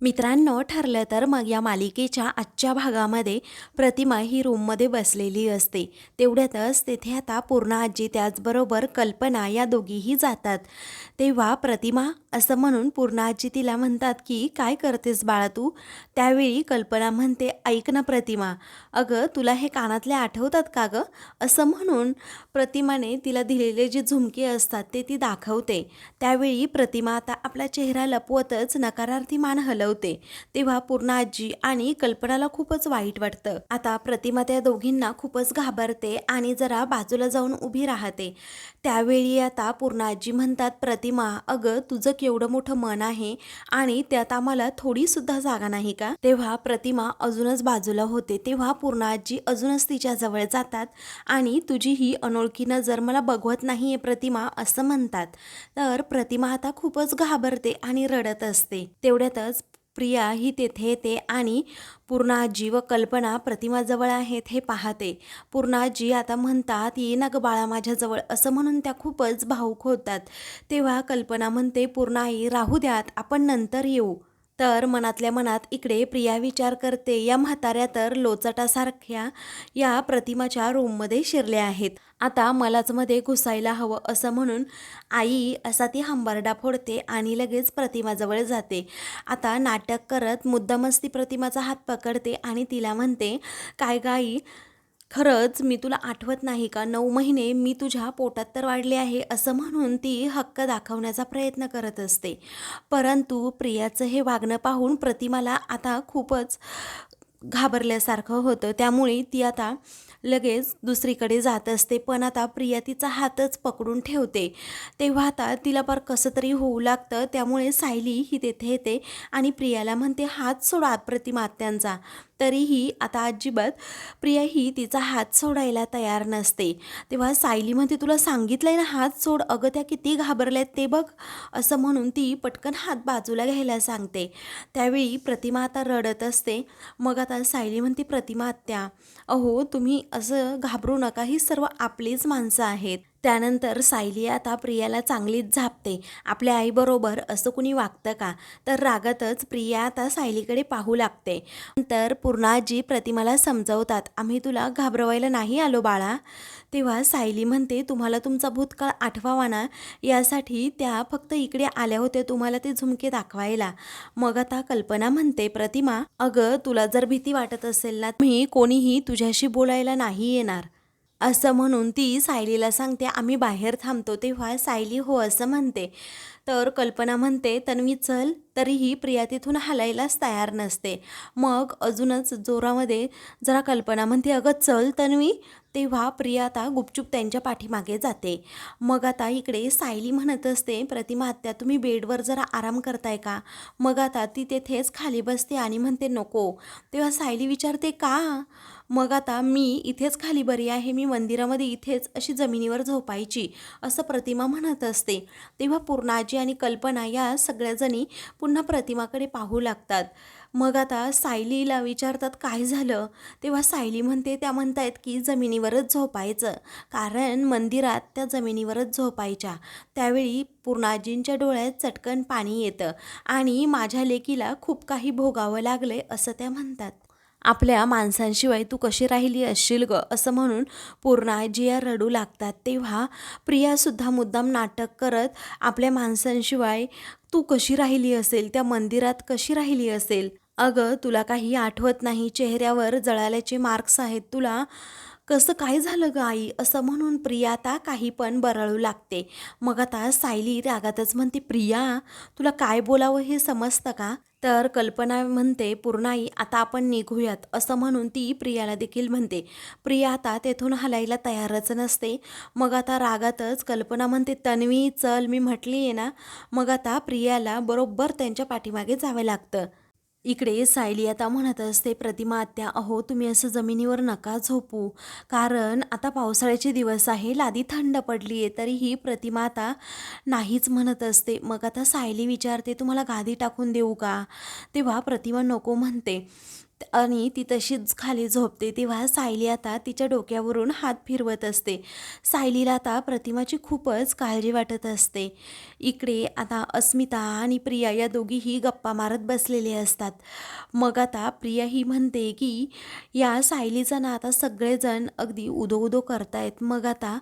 मित्रांनो ठरलं तर मग या मालिकेच्या आजच्या भागामध्ये प्रतिमा ही रूममध्ये बसलेली असते. तेवढ्यातच तेथे आता पूर्ण आजी त्याचबरोबर कल्पना या दोघीही जातात. तेव्हा प्रतिमा असं म्हणून पूर्ण आजी तिला म्हणतात की काय करतेस बाळा तू? त्यावेळी कल्पना म्हणते ऐक ना प्रतिमा अगं तुला हे कानातले आठवतात का गं? असं म्हणून प्रतिमाने तिला दिलेले जे झुमके असतात ते ती दाखवते. त्यावेळी प्रतिमा आता आपला चेहरा लपवतच नकारार्थी मान हलव हलवते तेव्हा पूर्ण आजी आणि कल्पनाला खूपच वाईट वाटतं. आता प्रतिमा त्या दोघींना खूपच घाबरते आणि जरा बाजूला जाऊन उभी राहते. त्यावेळी आता पूर्ण आजी म्हणतात प्रतिमा अगं तुझं केवढं मोठं मन आहे आणि त्यात आम्हाला थोडी सुद्धा जागा नाही का? तेव्हा प्रतिमा अजूनच बाजूला होते. तेव्हा पूर्ण आजी अजूनच तिच्या जवळ जातात आणि तुझी ही अनोळखी नजर मला बघवत नाहीये प्रतिमा असं म्हणतात. तर प्रतिमा आता खूपच घाबरते आणि रडत असते. तेवढ्यातच प्रिया ही तेथे येते आणि पूर्ण आजी व कल्पना प्रतिमाजवळ आहेत हे पाहते. पूर्ण आजी आता म्हणतात ये ना ग बाळा माझ्याजवळ. असं म्हणून त्या खूपच भाऊक होतात. तेव्हा कल्पना म्हणते पूर्ण आई राहू द्यात आपण नंतर येऊ. तर मनातल्या मनात इकडे प्रिया विचार करते या म्हाताऱ्या तर लोचटासारख्या या प्रतिमाच्या रूममध्ये शिरल्या आहेत. आता मलाच मध्ये घुसायला हवं असं म्हणून आई असा ती हंबरडा फोडते आणि लगेच प्रतिमाजवळ जाते. आता नाटक करत मुद्दामस्ती प्रतिमाचा हात पकडते आणि तिला म्हणते काय गाई खरंच मी तुला आठवत नाही का? नऊ महिने मी तुझ्या पोटात तर वाढले आहे असं म्हणून ती हक्क दाखवण्याचा प्रयत्न करत असते. परंतु प्रियाचं हे वागणं पाहून प्रतिमाला आता खूपच घाबरल्यासारखं होतं. त्यामुळे ती आता लगेच दुसरीकडे जात असते. पण आता प्रिया तिचा हातच पकडून ठेवते. तेव्हा आता तिला फार कसं तरी होऊ लागतं. त्यामुळे सायली ही तेथे येते आणि प्रियाला म्हणते हात सोडा प्रतिमात्यांचा. तरीही आता अजिबात प्रिया ही तिचा हात सोडायला तयार नसते. तेव्हा सायली म्हणते तुला सांगितलंय ना हात सोड अगं त्या किती घाबरल्यात ते बघ असं म्हणून ती पटकन हात बाजूला घ्यायला सांगते. त्यावेळी प्रतिमा आता रडत असते. मग आता सायली म्हणते प्रतिमा आत्या अहो तुम्ही असं घाबरू नका ही सर्व आपलीच माणसं आहेत. त्यानंतर सायली आता प्रियाला चांगलीच झापते. आपल्या आईबरोबर असं कुणी वागतं का? तर रागातच प्रिया आता सायलीकडे पाहू लागते. नंतर पूर्णाजी प्रतिमाला समजवतात आम्ही तुला घाबरवायला नाही आलो बाळा. तेव्हा सायली म्हणते तुम्हाला तुमचा भूतकाळ आठवावा ना? यासाठी त्या फक्त इकडे आल्या होत्या तुम्हाला ते झुमके दाखवायला. मग आता कल्पना म्हणते प्रतिमा अगं तुला जर भीती वाटत असेल ना मी कोणीही तुझ्याशी बोलायला नाही येणार. असं म्हणून ती सायलीला सांगते आम्ही बाहेर थांबतो तेव्हा सायली हो असं म्हणते. तर कल्पना म्हणते तन्वी चल तरीही प्रिया तिथून हलायलाच तयार नसते. मग अजूनच जोरामध्ये जरा कल्पना म्हणते अगं चल तन्वी. तेव्हा प्रिया आता गुपचूप त्यांच्या पाठीमागे जाते. मग आता इकडे सायली म्हणत असते प्रतिमा आत्या तुम्ही बेडवर जरा आराम करताय का? मग आता ती तेथेच खाली बसते आणि म्हणते नको. तेव्हा सायली विचारते का? मग आता मी इथेच खाली बरी आहे मी मंदिरामध्ये इथेच अशी जमिनीवर झोपायची असं प्रतिमा म्हणत असते. तेव्हा पूर्णाजी आणि कल्पना या सगळ्याजणी पुन्हा प्रतिमाकडे पाहू लागतात. मग आता सायलीला विचारतात काय झालं? तेव्हा सायली म्हणते त्या म्हणतायत की जमिनीवरच झोपायचं. कारण मंदिरात त्या जमिनीवरच झोपायच्या. त्यावेळी पूर्णाजींच्या डोळ्यात चटकन पाणी येतं आणि माझ्या लेकीला खूप काही भोगावं लागले असं त्या म्हणतात. आपल्या माणसांशिवाय तू कशी राहिली असशील ग? असं म्हणून पूर्णा जिया रडू लागतात तेव्हा प्रियासुद्धा मुद्दाम नाटक करत आपल्या माणसांशिवाय तू कशी राहिली असेल? त्या मंदिरात कशी राहिली असेल? अगं तुला काही आठवत नाही? चेहऱ्यावर जळाल्याचे मार्क्स आहेत तुला? कसं काय झालं ग आई? असं म्हणून प्रिया आता काही पण बरळू लागते. मग आता सायली रागातच म्हणते प्रिया तुला काय बोलावं हे समजतं का? तर कल्पना म्हणते पूर्णाई आता आपण निघूयात असं म्हणून ती प्रियाला देखील म्हणते. प्रिया आता तेथून हलायला तयारच नसते. मग आता रागातच कल्पना म्हणते तन्वी चल मी म्हटली आहे ना. मग आता प्रियाला बरोबर त्यांच्या पाठीमागे जावं लागतं. इकडे सायली आता म्हणत असते प्रतिमा आत्या अहो तुम्ही असं जमिनीवर नका झोपू. कारण आता पावसाळ्याचे दिवस आहे लादी थंड पडली आहे तरीही प्रतिमा आता नाहीच म्हणत असते. मग आता सायली विचारते तुम्हाला गादी टाकून देऊ का? तेव्हा प्रतिमा नको म्हणते. आणि ती तशीच खाली झोपते. तेव्हा सायली आता तिच्या डोक्यावरून हात फिरवत असते. सायलीला आता प्रतिमाची खूपच काळजी वाटत असते. इकडे आता अस्मिता आणि प्रिया या दोघीही गप्पा मारत बसलेले असतात. मग आता प्रिया ही म्हणते की या सायलीचा ना आता सगळेजण अगदी उदो उदो करतायत. मग आता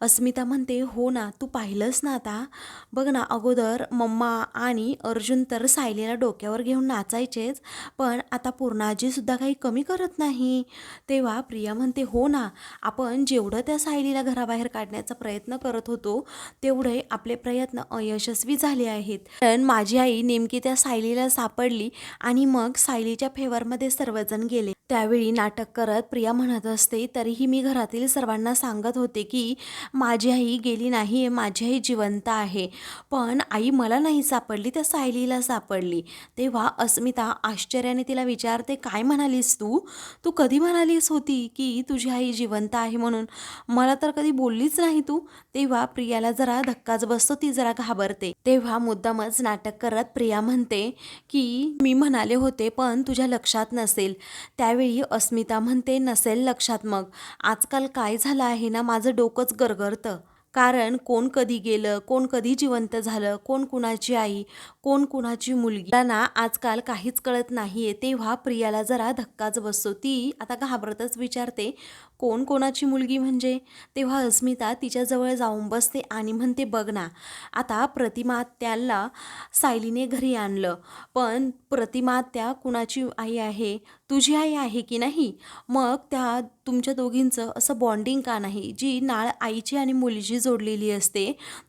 अस्मिता म्हणते हो ना तू पाहिलंस ना आता? बघ ना अगोदर मम्मा आणि अर्जुन तर सायलीला डोक्यावर घेऊन नाचायचेच पण आता आजीसुद्धा काही कमी करत नाही. तेव्हा प्रिया म्हणते हो ना आपण जेवढं त्या सायलीला घराबाहेर काढण्याचा प्रयत्न करत होतो तेवढे आपले प्रयत्न अयशस्वी झाले आहेत. कारण माझी आई नेमकी त्या सायलीला सापडली आणि मग सायलीच्या फेवरमध्ये सर्वजण गेले. त्यावेळी नाटक करत प्रिया म्हणत असते तरीही मी घरातील सर्वांना सांगत होते की माझी आई गेली नाही माझी आई जिवंत आहे. पण आई मला नाही सापडली त्या सायलीला सापडली. तेव्हा अस्मिता आश्चर्याने तिला विचारते काय म्हणालीस तू? तू कधी म्हणालीस होती की तुझी आई जिवंत आहे म्हणून? मला तर कधी बोललीच नाही तू. तेव्हा प्रियाला जरा धक्काच बसतो ती जरा घाबरते. तेव्हा मुद्दामच नाटक करत प्रिया म्हणते की मी म्हणाले होते पण तुझ्या लक्षात नसेल. त्यावेळी अस्मिता म्हणते नसेल लक्षात मग. आजकाल काय झालं आहे ना माझं डोकंच गरगरतं. कारण कोण कधी गेलं कोण कधी जिवंत झालं कोण कुणाची आई कोण कुणाची मुलगी? त्यांना आजकाल काहीच कळत नाही आहे तेव्हा प्रियाला जरा धक्काच बसतो. ती आता घाबरतच विचारते कोण कोणाची मुलगी म्हणजे? तेव्हा अस्मिता तिच्याजवळ जाऊन बसते आणि म्हणते बघ ना आता प्रतिमात्याला सायलीने घरी आणलं. पण प्रतिमात्या कुणाची आई आहे? तुझी आई आहे की नाही? मग त्या तुमच्या दोघींचं असं बॉन्डिंग का नाही? जी नाळ आईची आणि मुलीची जोडलेली असते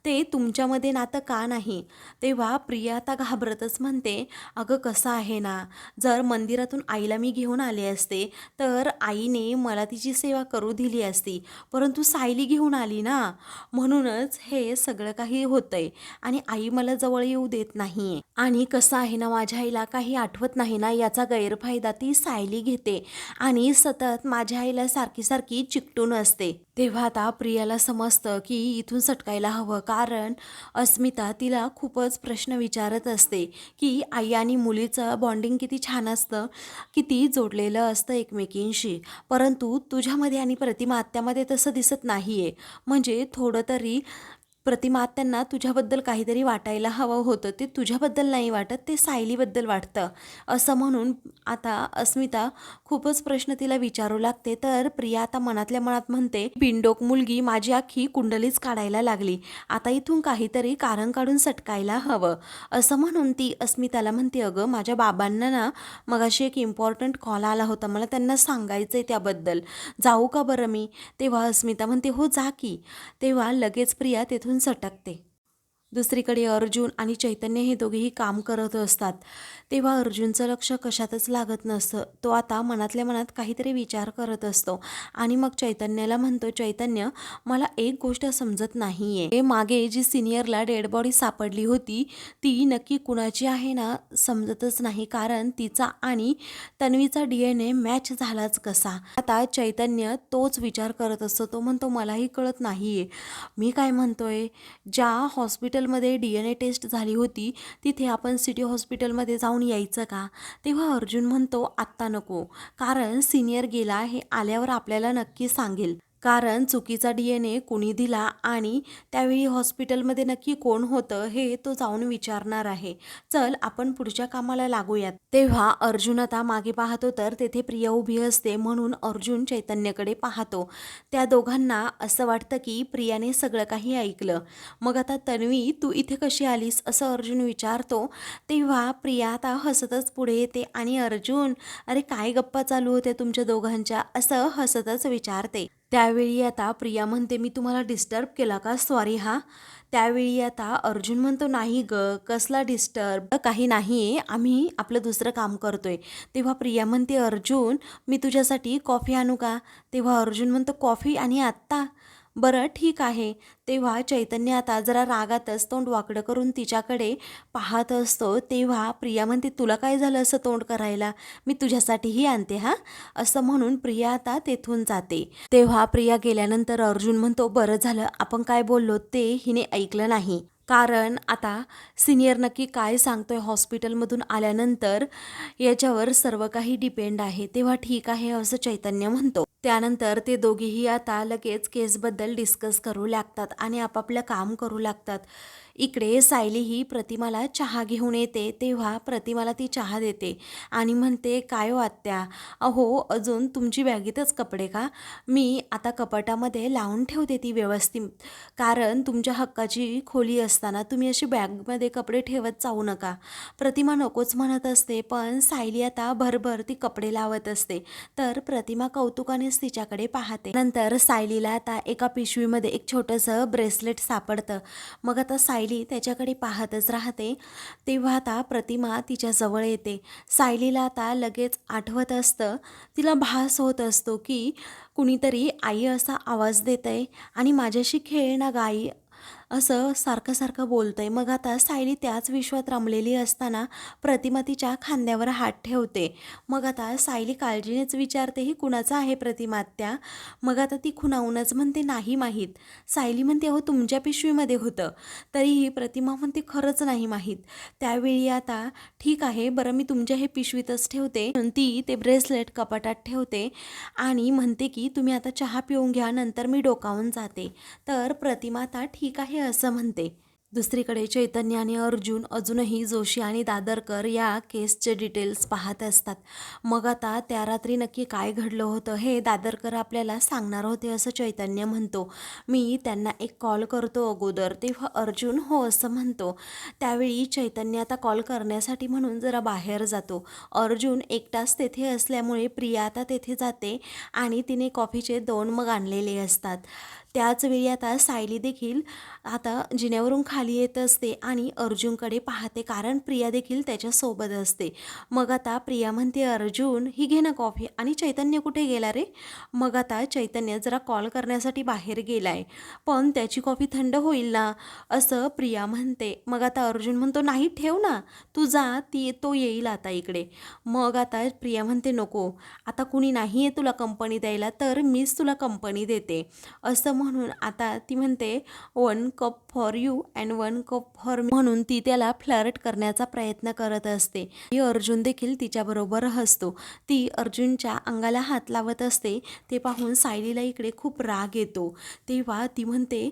ते तुमच्यामध्ये नातं का नाही? तेव्हा प्रिया आता घाबरतच म्हणते अगं कसं आहे ना? जर मंदिरातून आईला मी घेऊन आले असते तर आईने मला तिची सेवा करू दिली असती परंतु सायली घेऊन आली ना? म्हणूनच हे सगळं काही होतंय आणि आई मला जवळ येऊ देत नाही आणि कसं आहे ना माझ्या आईला काही आठवत नाही ना याचा गैरफायदा ती सायली घेते आणि सतत माझ्या आईला सारखी सारखी चिकटून असते. तेव्हा आता प्रियाला समजतं की इथून सटकायला हवं कारण अस्मिता तिला खूपच प्रश्न विचारत असते की आई आणि मुलीचं बॉन्डिंग किती छान असतं किती जोडलेलं असतं एकमेकींशी. परंतु तुझ्यामध्ये आणि प्रतिमा आत्यामध्ये तसं दिसत नाही आहे म्हणजे थोडं तरी प्रतिमा त्यांना तुझ्याबद्दल काहीतरी वाटायला हवं होतं. ते तुझ्याबद्दल नाही वाटत ते सायलीबद्दल वाटतं. असं म्हणून आता अस्मिता खूपच प्रश्न तिला विचारू लागते. तर प्रिया आता मनातल्या मनात म्हणते पिंडोक मुलगी माझी आखी कुंडलीच काढायला लागली. आता इथून काहीतरी कारण काढून सटकायला हवं. असं म्हणून ती अस्मिताला म्हणते अगं माझ्या बाबांना ना मगाशी एक इम्पॉर्टंट कॉल आला होता. मला त्यांना सांगायचं आहे त्याबद्दल. जाऊ का बरं मी? तेव्हा अस्मिता म्हणते हो जा की. तेव्हा लगेच प्रिया तेथून सटकते. दुसरीकडे अर्जुन आणि चैतन्य हे दोघेही काम करत असतात. तेव्हा अर्जुनचं लक्ष कशातच लागत नसतं. तो आता मनातल्या मनात काहीतरी विचार करत असतो. आणि मग चैतन्याला म्हणतो चैतन्य मला एक गोष्ट समजत नाही आहे मागे जी सिनियरला डेड बॉडी सापडली होती ती नक्की कुणाची आहे ना समजतच नाही. कारण तिचा आणि तन्वीचा डी एन ए मॅच झालाच कसा? आता चैतन्य तोच विचार करत असतो. तो म्हणतो मलाही कळत नाही आहे मी काय म्हणतोय? ज्या हॉस्पिटल हॉस्पिटलमध्ये डी एन ए टेस्ट झाली होती तिथे आपण सिटी हॉस्पिटलमध्ये जाऊन यायचं का? तेव्हा अर्जुन म्हणतो आत्ता नको. कारण सिनियर गेला हे आल्यावर आपल्याला नक्की सांगेल. कारण चुकीचा डी एन ए कुणी दिला आणि त्यावेळी हॉस्पिटलमध्ये नक्की कोण होतं हे तो जाऊन विचारणार आहे. चल आपण पुढच्या कामाला लागूयात. तेव्हा अर्जुन आता मागे पाहतो तर तेथे प्रिया उभी असते म्हणून अर्जुन चैतन्यकडे पाहतो. त्या दोघांना असं वाटतं की प्रियाने सगळं काही ऐकलं. मग आता तन्वी तू इथे कशी आलीस? असं अर्जुन विचारतो. तेव्हा प्रिया आता हसतच पुढे येते आणि अर्जुन अरे काय गप्पा चालू होते तुमच्या दोघांच्या? असं हसतच विचारते. त्यावेळी आता प्रिया म्हणते मी तुम्हाला डिस्टर्ब केला का? सॉरी हा. त्यावेळी आता अर्जुन म्हणतो नाही ग कसला डिस्टर्ब काही नाही आहे आम्ही आपलं दुसरं काम करतोय. तेव्हा प्रिया म्हणते अर्जुन मी तुझ्यासाठी कॉफी आणू का? तेव्हा अर्जुन म्हणतो कॉफी आणि आत्ता. बरं ठीक आहे. तेव्हा चैतन्य आता जरा रागातच तोंड वाकडं करून तिच्याकडे पाहत असतो. तेव्हा प्रिया म्हणते तुला काय झालं असं तोंड करायला? मी तुझ्यासाठीही आणते हा? असं म्हणून प्रिया आता तेथून जाते. तेव्हा प्रिया गेल्यानंतर अर्जुन म्हणतो बरं झालं आपण काय बोललो ते हिने ऐकलं नाही. कारण आता सिनियर नक्की काय सांगतोय हॉस्पिटलमधून आल्यानंतर याच्यावर सर्व काही डिपेंड आहे. तेव्हा ठीक आहे असं चैतन्य म्हणतो. त्यानंतर ते दोघेही आता लगेच केसबद्दल डिस्कस करू लागतात आणि आपापलं काम करू लागतात. इकडे सायली ही प्रतिमाला चहा घेऊन येते तेव्हा प्रतिमाला ती चहा देते आणि म्हणते काय हो आत्या? अहो अजून तुमची बॅगेतच कपडे का? मी आता कपाटामध्ये लावून ठेवते ती व्यवस्थित. कारण तुमच्या हक्काची खोली असताना तुम्ही अशी बॅगमध्ये कपडे ठेवत जाऊ नका. प्रतिमा नकोच म्हणत असते पण सायली आता भरभर ती कपडे लावत असते. तर प्रतिमा कौतुकानेच तिच्याकडे पाहते. नंतर सायलीला आता एका पिशवीमध्ये एक छोटंसं ब्रेसलेट सापडतं. मग आता सायली त्याच्याकडे पाहतच राहते. तेव्हा आता प्रतिमा तिच्या जवळ येते. सायलीला आता लगेच आठवत असतं. तिला भास होत असतो की कुणीतरी आई असा आवाज देत आहे आणि माझ्याशी खेळ ना गाई. असं सारखं सारखं बोलतंय. मग आता सायली त्याच विश्वात रमलेली असताना प्रतिमा तिच्या खांद्यावर हात ठेवते. मग आता सायली काळजीनेच विचारते ही कुणाचं आहे प्रतिमा त्या मग आता ती खुणावूनच म्हणते नाही माहीत. सायली म्हणते अहो तुमच्या पिशवीमध्ये होतं. तरीही प्रतिमा म्हणते खरंच नाही माहीत. त्यावेळी आता ठीक आहे बरं मी तुमच्या हे पिशवीतच ठेवते. ती ते ब्रेसलेट कपाटात ठेवते आणि म्हणते की तुम्ही आता चहा पिऊन घ्या नंतर मी डोकावून जाते. तर प्रतिमा आता ठीक आहे असं म्हणते. दुसरीकडे चैतन्य आणि अर्जुन अजूनही जोशी आणि दादरकर या केसचे डिटेल्स पाहत असतात. मग आता त्या रात्री नक्की काय घडलं होतं हे दादरकर आपल्याला सांगणार होते असं चैतन्य म्हणतो. मी त्यांना एक कॉल करतो अगोदर तेव्हा अर्जुन हो असं म्हणतो. त्यावेळी चैतन्य आता कॉल करण्यासाठी म्हणून जरा बाहेर जातो. अर्जुन एकटाच तेथे असल्यामुळे प्रिया आता तेथे जाते आणि तिने कॉफीचे दोन मग आणलेले असतात. त्याचवेळी आता सायली देखील आता जिन्यावरून खाली येत असते आणि अर्जुनकडे पाहते कारण प्रिया देखील त्याच्यासोबत असते. मग आता प्रिया म्हणते अर्जुन ही घे ना कॉफी. आणि चैतन्य कुठे गेला रे? मग आता चैतन्य जरा कॉल करण्यासाठी बाहेर गेलाय. पण त्याची कॉफी थंड होईल ना? असं प्रिया म्हणते. मग आता अर्जुन म्हणतो नाही ठेव ना. तू जा ती तो येईल आता इकडे. मग आता प्रिया म्हणते नको. आता कुणी नाही आहे तुला कंपनी द्यायला तर मीच तुला कंपनी देते. असं म्हणून आता ती म्हणते one cup for you and one cup for me म्हणून ती त्याला फ्लर्ट करण्याचा प्रयत्न करत असते. ती अर्जुन देखील तिच्याबरोबर हसतो. ती अर्जुनच्या अंगाला हात लावत असते. ते पाहून सायलीला इकडे खूप राग येतो. तेव्हा ती म्हणते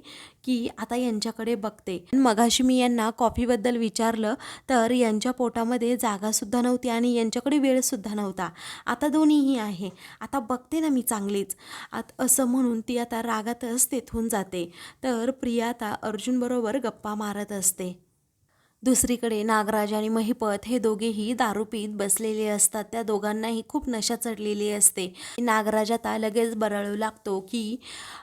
की आता यांच्याकडे बघते. मगाशी मी यांना कॉफीबद्दल विचारलं तर यांच्या पोटामध्ये जागासुद्धा नव्हती आणि यांच्याकडे वेळसुद्धा नव्हता. आता दोन्हीही आहे. आता बघते ना मी चांगलीच. आत असं म्हणून ती आता रागातच तेथून जाते. तर प्रिया आता अर्जुनबरोबर गप्पा मारत असते. दुसरीकडे नागराज आणि महिपत हे दोघेही दारू पीत बसलेले असतात. त्या दोघांनाही खूप नशा चढलेली असते. नागराज आता लगेच बरळू लागतो की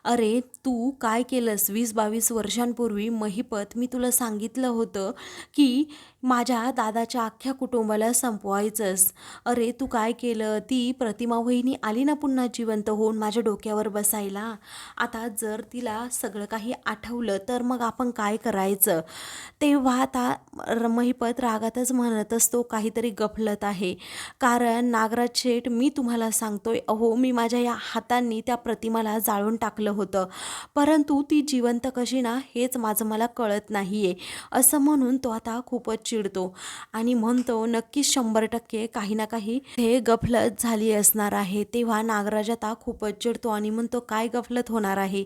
अरे तू काय केलंस? वीस बावीस वर्षांपूर्वी महिपत मी तुला सांगितलं होतं की माझ्या दादाच्या अख्ख्या कुटुंबाला संपवायचंस. अरे तू काय केलं? ती प्रतिमा वहिनी आली ना पुन्हा जिवंत होऊन माझ्या डोक्यावर बसायला. आता जर तिला सगळं काही आठवलं तर मग आपण काय करायचं? तेव्हा आता महिपत रागातच म्हणत असतो काहीतरी गफलत आहे. कारण नागराज शेठ मी तुम्हाला सांगतोय अहो मी माझ्या या हातांनी त्या प्रतिमाला जाळून टाकलं होतं. परंतु ती जिवंत कशी ना हेच माझं मला कळत नाही आहे असं म्हणून तो आता खूपच चिडतो. आणि म्हणतो नक्कीच शंभर टक्के काही ना काही हे गफलत झाली असणार आहे. तेव्हा नागराज आता खूपच चिडतो आणि म्हणतो काय गफलत होणार आहे?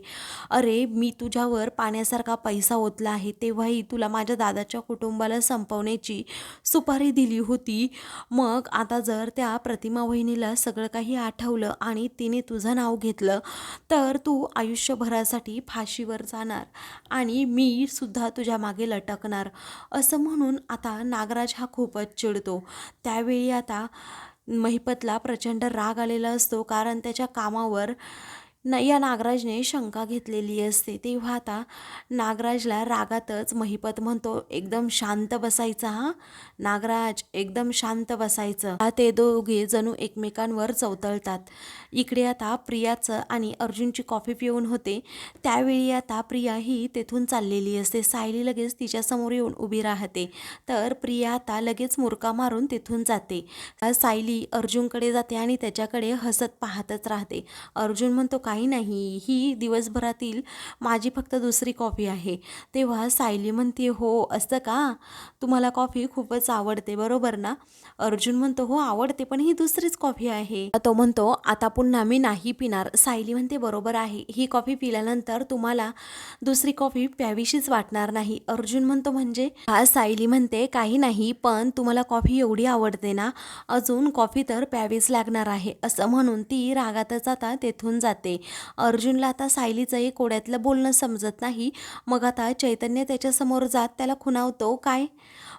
अरे मी तुझ्यावर पाण्यासारखा पैसा ओतला आहे. तेव्हाही तुला माझ्या दादाच्या कुटुंबाला संपवण्याची सुपारी दिली होती. मग आता जर त्या प्रतिमा वहिनीला सगळं काही आठवलं आणि तिने तुझं नाव घेतलं तर तू आयुष्यभरासाठी फाशीवर जाणार आणि मी सुद्धा तुझ्या मागे लटकणार. असं म्हणून आता नागराज हा खूपच चिडतो. त्यावेळी आता महिपतला प्रचंड राग आलेला असतो कारण त्याच्या कामावर न या नागराजने शंका घेतलेली असते. तेव्हा आता नागराजला रागातच महिपत म्हणतो एकदम शांत बसायचा हा? नागराज एकदम शांत बसायचं. हा ते दोघे जणू एकमेकांवर चवतळतात इकडे आता प्रियाचं आणि अर्जुनची कॉफी पिऊन होते. त्यावेळी आता प्रिया ही तेथून चाललेली असते. सायली लगेच तिच्यासमोर येऊन उभी राहते. तर प्रिया आता लगेच मुरका मारून तिथून जाते. सायली अर्जुनकडे जाते आणि त्याच्याकडे हसत पाहतच राहते. अर्जुन म्हणतो काही नाही. ही दिवसभरातील माझी फक्त दुसरी कॉफी आहे. तेव्हा सायली म्हणते हो असं का? तुम्हाला कॉफी खूपच आवडते बरोबर ना? अर्जुन म्हणतो हो आवडते पण ही दुसरीच कॉफी आहे. तो म्हणतो आता पुन्हा मी नाही पिणार. सायली म्हणते बरोबर आहे. ही कॉफी पिल्यानंतर तुम्हाला दुसरी कॉफी प्यावीशीच वाटणार नाही. अर्जुन म्हणतो म्हणजे? हा सायली म्हणते काही नाही पण तुम्हाला कॉफी एवढी आवडते ना अजून कॉफी तर प्यावीच लागणार आहे. असं म्हणून ती रागातच आता तेथून जाते. अर्जुनला आता सायलीचं एक कोड्यातलं बोलणं समजत नाही. मग आता चैतन्य त्याच्यासमोर जात त्याला खुणावतो काय?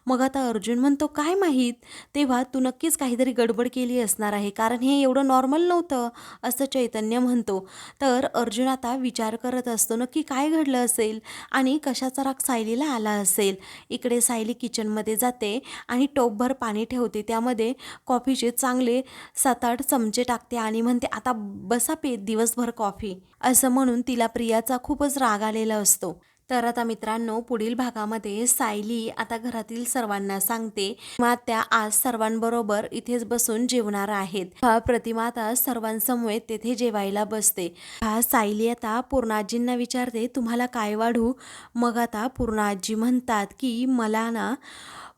मग आता अर्जुन म्हणतो काय माहीत? तेव्हा तू नक्कीच काहीतरी गडबड केली असणार आहे. कारण हे एवढं नॉर्मल नव्हतं. असं चैतन्य म्हणतो. तर अर्जुन आता विचार करत असतो नक्की काय घडलं असेल? आणि कशाचा राग सायलीला आला असेल? इकडे सायली किचनमध्ये जाते आणि टोपभर पाणी ठेवते. त्यामध्ये कॉफीचे चांगले सात आठ चमचे टाकते आणि म्हणते आता बसा पे दिवसभर कॉफी. असं म्हणून तिला प्रियाचा खूपच राग आलेला असतो. तर आता मित्रांनो पुढील भागामध्ये सायली आता घरातील सर्वांना सांगते. त्या आज सर्वांबरोबर इथेच बसून जेवणार आहेत. प्रतिमा आता सर्वांसमवेत तेथे जेवायला बसते. हा सायली आता पूर्णाजींना विचारते तुम्हाला काय वाढू? मग आता पूर्णाजी म्हणतात की मला ना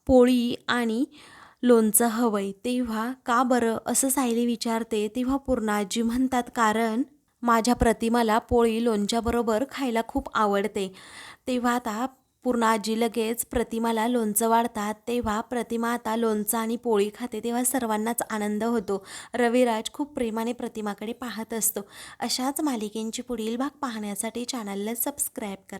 पोळी आणि लोणचं हवंय. तेव्हा का बरं? असं सायली विचारते. तेव्हा पूर्णाजी म्हणतात कारण माझ्या प्रतिमाला पोळी लोणच्याबरोबर खायला खूप आवडते. तेव्हा आता पूर्ण आजी लगेच प्रतिमाला लोणचं वाढतात. तेव्हा प्रतिमा आता लोणचं आणि पोळी खाते तेव्हा सर्वांनाच आनंद होतो. रविराज खूप प्रेमाने प्रतिमाकडे पाहत असतो. अशाच मालिकेंची पुढील भाग पाहण्यासाठी चॅनलला सबस्क्राईब करा.